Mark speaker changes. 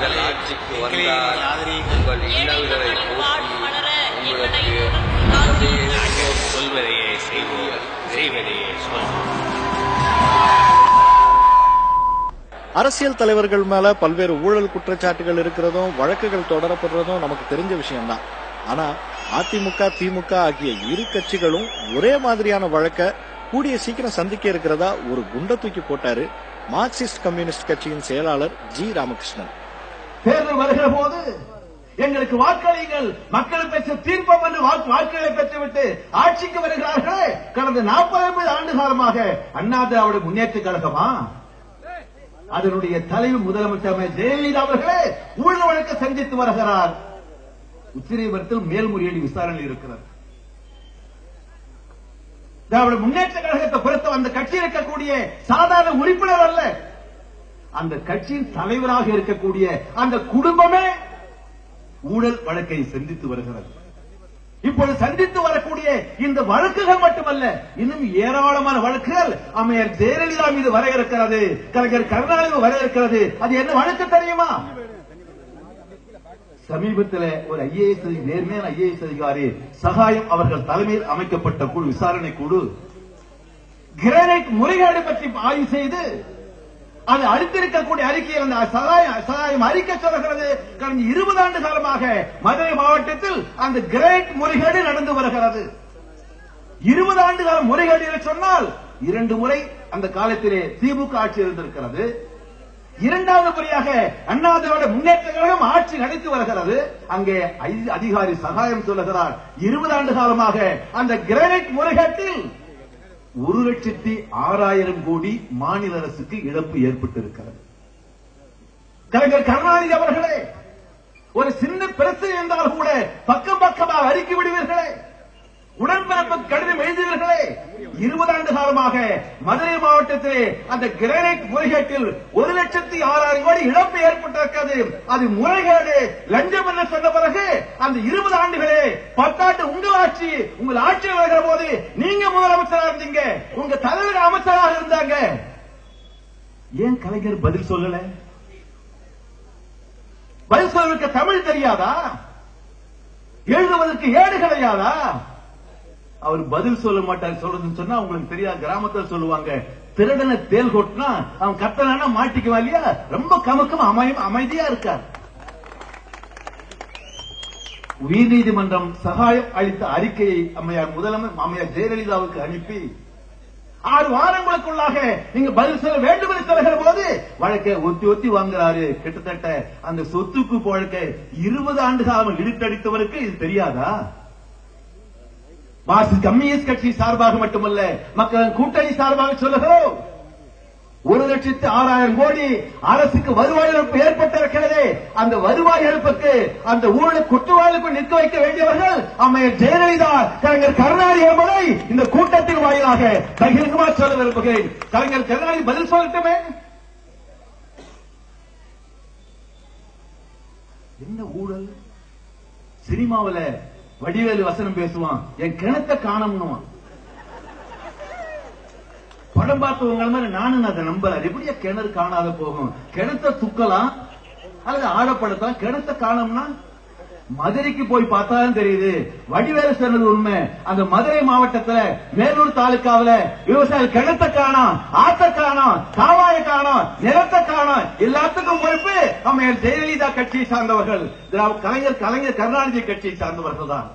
Speaker 1: நாங்கள் ஆட்சிக்கு வந்தால். உங்கள் போக்கி
Speaker 2: மலர
Speaker 1: உங்களுக்கு
Speaker 3: சொல்வதையே செய்வோம். செய்வதையே சொல்வோம்.
Speaker 4: அரசியல் தலைவர்கள் மேல பல்வேறு ஊழல் குற்றச்சாட்டுகள் இருக்கிறதும் வழக்குகள் தொடரப்படுறதும் நமக்கு தெரிஞ்ச விஷயம்தான். ஆனா அதிமுக திமுக ஆகிய இரு கட்சிகளும் ஒரே மாதிரியான வழக்க கூடிய சீக்கிரம் சந்திக்க இருக்கிறதா ஒரு குண்டை தூக்கி போட்டாரு மார்க்சிஸ்ட் கம்யூனிஸ்ட் கட்சியின் செயலாளர் ஜி ராமகிருஷ்ணன்.
Speaker 5: தேர்தல் வருகிற போது எங்களுக்கு வாக்களியுங்கள். மக்கள் பெற்ற தீர்ப்பம் என்று வாக்குகளை பெற்றுவிட்டு ஆட்சிக்கு வருகிறார்களே. கடந்த நாற்பது ஆண்டு காலமாக அண்ணா திராவிட முன்னேற்ற கழகமா? அதனுடைய தலைவர் முதலமைச்சர் ஜெயலலிதா அவர்களே ஊழல் வழக்கு சந்தித்து வருகிறார். உச்சநீதிமன்றத்தில் மேல்முறையீடு விசாரணை இருக்கிறது. திராவிட முன்னேற்ற கழகத்தை பொறுத்த அந்த கட்சி இருக்கக்கூடிய சாதாரண உறுப்பினர் அல்ல. அந்த கட்சியின் தலைவராக இருக்கக்கூடிய அந்த குடும்பமே ஊழல் வழக்கை சந்தித்து வருகிறது. இப்போது சந்தித்து வரக்கூடிய இந்த வழக்குகள் மட்டுமல்ல இன்னும் ஏராளமான வழக்குகள் அமையர் ஜெயலலிதா மீது வர இருக்கிறது கலைஞர் கருணாநிதி வர இருக்கிறது. அது என்ன வழக்கு தெரியுமா? சமீபத்தில் ஒரு ஐஏஎஸ் நேர்மையான ஐஏஎஸ் அதிகாரி சகாயம் அவர்கள் தலைமையில் அமைக்கப்பட்ட குழு விசாரணை குழு கிரானைட் முறைகேடு பற்றி ஆய்வு செய்து அது அடுத்திருக்கக்கூடிய அறிக்கையில் அந்த சகாயம் சகாயம் அறிக்கை சொல்கிறது கடந்த இருபது ஆண்டு காலமாக மதுரை மாவட்டத்தில் அந்த கிரேட் முறைகேடு நடந்து வருகிறது. இருபது ஆண்டு கால முறைகேடு என்று சொன்னால் இரண்டு முறை அந்த காலத்திலே திமுக ஆட்சி இருந்திருக்கிறது. இரண்டாவது முறையாக அண்ணாதிராவிட முன்னேற்ற கழகம் ஆட்சி நடித்து வருகிறது. அங்கே ஐ- அதிகாரி சகாயம் சொல்லுகிறார். இருபது ஆண்டு காலமாக அந்த கிரானைட் முறைகேட்டில் ஒரு லட்சத்தி ஆறாயிரம் கோடி மாநில அரசுக்கு இழப்பு ஏற்பட்டிருக்கிறது. கலைஞர் கருணாநிதி அவர்களே ஒரு சின்ன பிரச்சனை என்றால் கூட பக்கம் பக்கமாக அறிக்கை விடுவீர்களே. உடன்பிறப்பு கடிதம் எழுதுவீர்களே இருபது ஆண்டு காலமாக மதுரை மாவட்டத்திலே அந்த கிரானைட் முறைகேட்டில் ஒரு லட்சத்தி ஆறாயிரம் கோடி இழப்பு ஏற்பட்டிருக்கிறது. அது முறைகேடு லஞ்சம் என்று சொன்ன பிறகு அந்த இருபது ஆண்டுகளே பத்தாண்டு உங்கள் ஆட்சி உங்கள் ஆட்சி வருகிற போது நீங்க முதலமைச்சராக இருந்தீங்க உங்க தலைவர் அமைச்சராக இருந்தாங்க. ஏன் கலைஞர் பதில் சொல்லல? பதில் சொல்வதற்கு தமிழ் தெரியாதா? எழுதுவதற்கு ஏடு கிடையாதா அவர் பதில் சொல்ல மாட்டார் சொல்றதுன்னு சொன்னா உங்களுக்கு தெரியாது. கிராமத்துல சொல்லுவாங்க திருடனை தேல் கொட்டினா அவன் கத்தலானா மாட்டிக்குவான் இல்லையா? ரொம்ப கமக்கம் அமையும் அமைதியா இருக்கார். உயர்நீதிமன்றம் சகாயம் அளித்த அறிக்கையை அம்மையார் முதலமைச்சர் அம்மையார் ஜெயலலிதாவுக்கு அனுப்பி ஆறு வாரங்களுக்குள்ளாக நீங்க பதில் சொல்ல வேண்டும் என்று சொல்லுகிற போது வழக்கை ஒத்தி ஒத்தி வாங்குறாரு. கிட்டத்தட்ட அந்த சொத்துக்கு வழக்கை இருபது ஆண்டு காலம் இழுத்தடித்தவருக்கு இது தெரியாதா? மார்க்சிஸ்ட் கம்யூனிஸ்ட் கட்சி சார்பாக மட்டுமல்ல மக்கள் கூட்டணி சார்பாக சொல்லுகிறோம் ஒரு லட்சத்து ஆறாயிரம் கோடி அரசுக்கு வருவாய் இழப்பு ஏற்பட்டிருக்கிறது அந்த வருவாய் இழப்புக்கு அந்த ஊழல் குற்றவாளிக்கு நிற்க வைக்க வேண்டியவர்கள் அம்மையர் ஜெயலலிதா கலைஞர் கருணாநிதி என்பதை இந்த கூட்டத்தின் வாயிலாக பகிரங்கமாக சொல்ல விரும்புகிறேன். கலைஞர் கருணாநிதி பதில் சொல்லட்டுமே? என்ன ஊழல்? சினிமாவில் வடிவேலு வசனம் பேசுவான் என் கிணத்தை காணம்னுவான். படம் பார்த்தவங்க மாதிரி நானும் அதை நம்பல. எப்படியா கிணறு காணாத போகும்? கிணத்தை துக்கலாம் அல்லது ஆழப்படுத்தலாம். கிணத்தை காணோம்னா மதுரைக்கு போய் பார்த்தாலும் தெரியுது. வடிவேலு சொன்னது உண்மை. அந்த மதுரை மாவட்டத்துல மேலூர் தாலுக்காவுல விவசாயிகள் கிணத்தை காணோம் ஆத்த காணோம் காவாய காணோம் நிலத்தை காணோம். எல்லாத்துக்கும் பொறுப்பு நம்ம ஜெயலலிதா கட்சியை சார்ந்தவர்கள். கலைஞர் கலைஞர் கருணாநிதி கட்சியை சார்ந்தவர்கள் தான்.